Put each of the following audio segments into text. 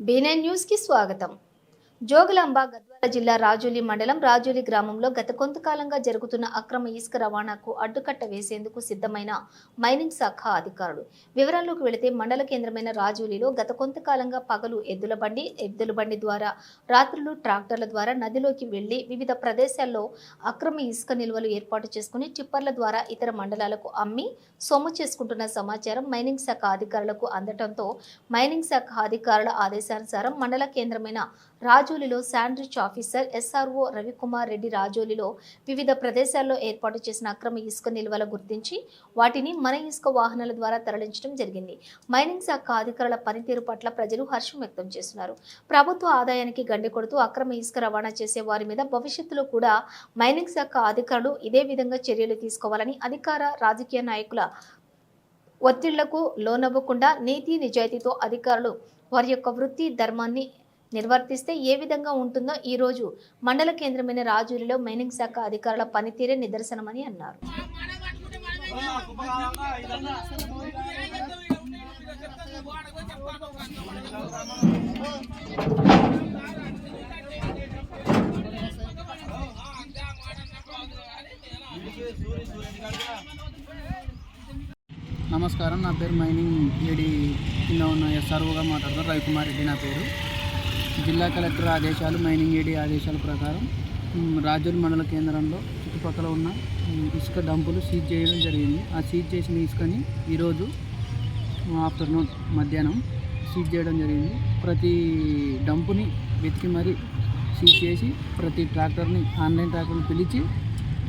B9 న్యూస్కి స్వాగతం. జోగులాంబ గద్వాల జిల్లా రాజోలి మండలం రాజోలి గ్రామంలో గత కొంతకాలంగా జరుగుతున్న అక్రమ ఇసుక రవాణాకు అడ్డుకట్ట వేసేందుకు సిద్ధమైన మైనింగ్ శాఖ అధికారులు. వివరాల్లోకి వెళితే మండల కేంద్రమైన రాజోలిలో గత కొంతకాలంగా పగలు ఎద్దుల బండి ఎద్దుల బండి ద్వారా రాత్రులు ట్రాక్టర్ల ద్వారా నదిలోకి వెళ్ళి వివిధ ప్రదేశాల్లో అక్రమ ఇసుక నిల్వలు ఏర్పాటు చేసుకుని టిప్పర్ల ద్వారా ఇతర మండలాలకు అమ్మి సొమ్ము చేసుకుంటున్న సమాచారం మైనింగ్ శాఖ అధికారులకు అందటంతో మైనింగ్ శాఖ అధికారుల ఆదేశానుసారం మండల కేంద్రమైన రాజోలిలో చాక్ ఆఫీసర్ ఎస్ఆర్ఓ రవికుమార్ రెడ్డి రాజోలిలో వివిధ ప్రదేశాల్లో ఏర్పాటు చేసిన అక్రమ ఇసుక నిల్వల గుర్తించి వాటిని మన ఇసుక వాహనాల ద్వారా తరలించడం జరిగింది. మైనింగ్ శాఖ అధికారుల పనితీరు పట్ల ప్రజలు హర్షం వ్యక్తం చేస్తున్నారు. ప్రభుత్వ ఆదాయానికి గండి కొడుతూ అక్రమ ఇసుక రవాణా చేసే వారి మీద భవిష్యత్తులో కూడా మైనింగ్ శాఖ అధికారులు ఇదే విధంగా చర్యలు తీసుకోవాలని అధికార రాజకీయ నాయకుల ఒత్తిళ్ళకు లోనవ్వకుండా నీతి నిజాయితీతో అధికారులు వారి యొక్క వృత్తి ధర్మాన్ని నిర్వర్తిస్తే ఏ విధంగా ఉంటుందో ఈరోజు మండల కేంద్రమైన రాజూరిలో మైనింగ్ శాఖ అధికారుల పనితీరే నిదర్శనమని అన్నారు. నమస్కారం నా పేరు మైనింగ్ ఏడి కింద ఉన్న ఎస్ఆర్ఓగా మాట్లాడుతారు రవికుమార్ రెడ్డి నా పేరు. జిల్లా కలెక్టర్ ఆదేశాలు మైనింగ్ ఏడీ ఆదేశాల ప్రకారం రాజోల్ మండల కేంద్రంలో చుట్టుపక్కల ఉన్న ఇసుక డంపులు సీజ్ చేయడం జరిగింది. ఆ సీజ్ చేసిన ఇసుకని ఈరోజు ఆఫ్టర్నూన్ మధ్యాహ్నం సీజ్ చేయడం జరిగింది. ప్రతి డంపుని వెతికి మరీ సీజ్ చేసి ప్రతి ట్రాక్టర్ని ఆన్లైన్ ట్రాక్టర్ని పిలిచి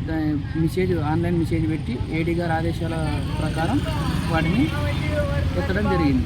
దా- మెసేజ్ ఆన్లైన్ మెసేజ్ పెట్టి ఏడీ గారి ఆదేశాల ప్రకారం వాటిని ఎత్తడం జరిగింది.